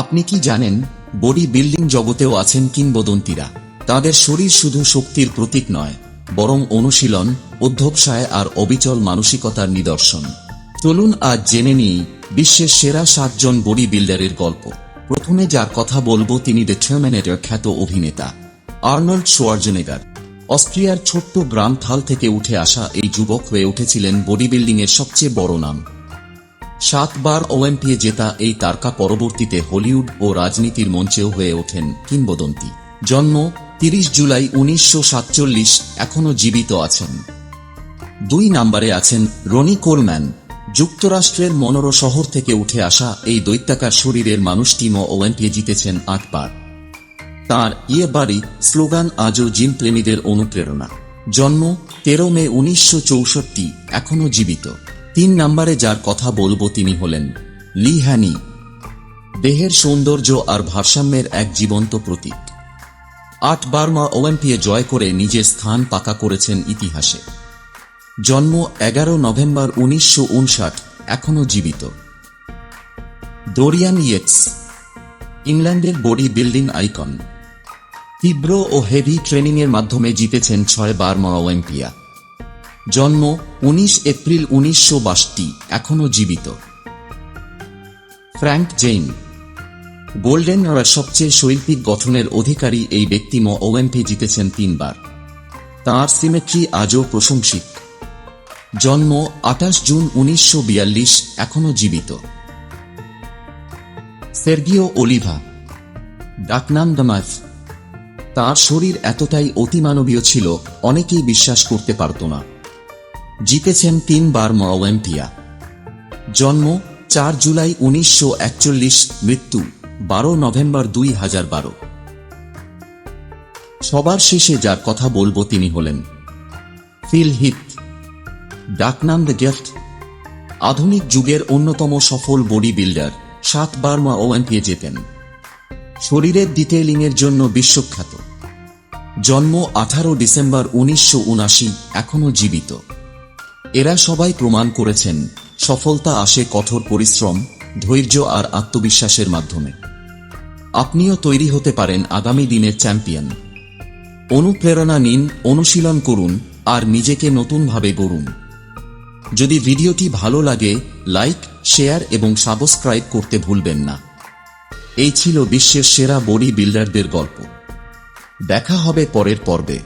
আপনি কি জানেন বডি বিল্ডিং জগতেও আছেন কিংবদন্তিরা। তাদের শরীর শুধু শক্তির প্রতীক নয়, বরং অনুশীলন, অধ্যবসায় আর অবিচল মানসিকতার নিদর্শন। চলুন আজ জেনে নিই বিশ্বের সেরা সাতজন বডি বিল্ডারের গল্প। প্রথমে যার কথা বলব তিনি দ্য টার্মিনেটর খ্যাত অভিনেতা, আর্নল্ড সোয়ার্জনেগার অস্ট্রিয়ার ছোট্ট গ্রাম থাল থেকে উঠে আসা এই যুবক হয়ে উঠেছিলেন বডি বিল্ডিংয়ের সবচেয়ে বড় নাম। সাতবার অলিম্পিয়ে জেতা এই তারকা পরবর্তীতে হলিউড ও রাজনীতির মঞ্চেও হয়ে ওঠেন কিংবদন্তি। জন্ম তিরিশ জুলাই উনিশশো সাতচল্লিশ, এখনও জীবিত আছেন। দুই নম্বরে আছেন রনি কোলম্যান। যুক্তরাষ্ট্রের মনোর শহর থেকে উঠে আসা এই দৈত্যাকার শরীরের মানুষটিমও অলিম্পিয়ে জিতেছেন আটবার। তার ইয়ে বাড়ি স্লোগান আজও জিম প্রেমীদের অনুপ্রেরণা। জন্ম তেরো মে উনিশশো চৌষট্টি, এখনও জীবিত। তিন নম্বরে যার কথা বলব তিনি হলেন লি হ্যানি। দেহের সৌন্দর্য আর ভারসাম্যের এক জীবন্ত প্রতীক। আটবার মা অলিম্পিয়ে জয় করে নিজের স্থান পাকা করেছেন ইতিহাসে। জন্ম এগারো নভেম্বর উনিশশো উনষাট, এখনও জীবিত। ডোরিয়ান ইয়েটস, ইংল্যান্ডের বডি বিল্ডিং আইকন। তীব্র ও হেভি ট্রেনিংয়ের মাধ্যমে জিতেছেন ছয় বার মা অলিম্পিয়া। জন্ম উনিশ এপ্রিল উনিশশো বাষট্টি এখনও জীবিত। Frank Zain. গোল্ডেন এরার সবচেয়ে শৈল্পিক গঠনের অধিকারী এই ব্যক্তি ওএমপি জিতেছেন তিনবার। তাঁর সিমেট্রি আজও প্রশংসিত। জন্ম আঠাশ জুন উনিশশো বিয়াল্লিশ এখনও জীবিত। সের্গিও অলিভা ডাকনাম দামাফ তার শরীর এতটাই অতিমানবীয় ছিল, অনেকেই বিশ্বাস করতে পারত না। জিতেছেন তিনবার ম অলিম্পিয়া জন্ম চার জুলাই উনিশশো একচল্লিশ, মৃত্যু বারো নভেম্বর দুই হাজার বারো। সবার শেষে যার কথা বলব তিনি হলেন ফিল হিথ। ডাকনাম দ্য গিফট। আধুনিক যুগের অন্যতম সফল বডি বিল্ডার সাতবার মা ওএনপিয়ে যেতেন শরীরের ডিটেইলিংয়ের জন্য বিশ্বখ্যাত। জন্ম আঠারো ডিসেম্বর উনিশশো উনাশি এখনও জীবিত। এরা সবাই প্রমাণ করেছেন, সফলতা আসে কঠোর পরিশ্রম, ধৈর্য আর আত্মবিশ্বাসের মাধ্যমে। আপনিও তৈরি হতে পারেন আগামী দিনের চ্যাম্পিয়ন। অনুপ্রেরণা নিন, অনুশীলন করুন, আর নিজেকে নতুনভাবে গড়ুন। যদি ভিডিওটি ভালো লাগে, লাইক, শেয়ার এবং সাবস্ক্রাইব করতে ভুলবেন না। এই ছিল বিশ্বের সেরা বডি বিল্ডারদের গল্প। দেখা হবে পরের পর্বে।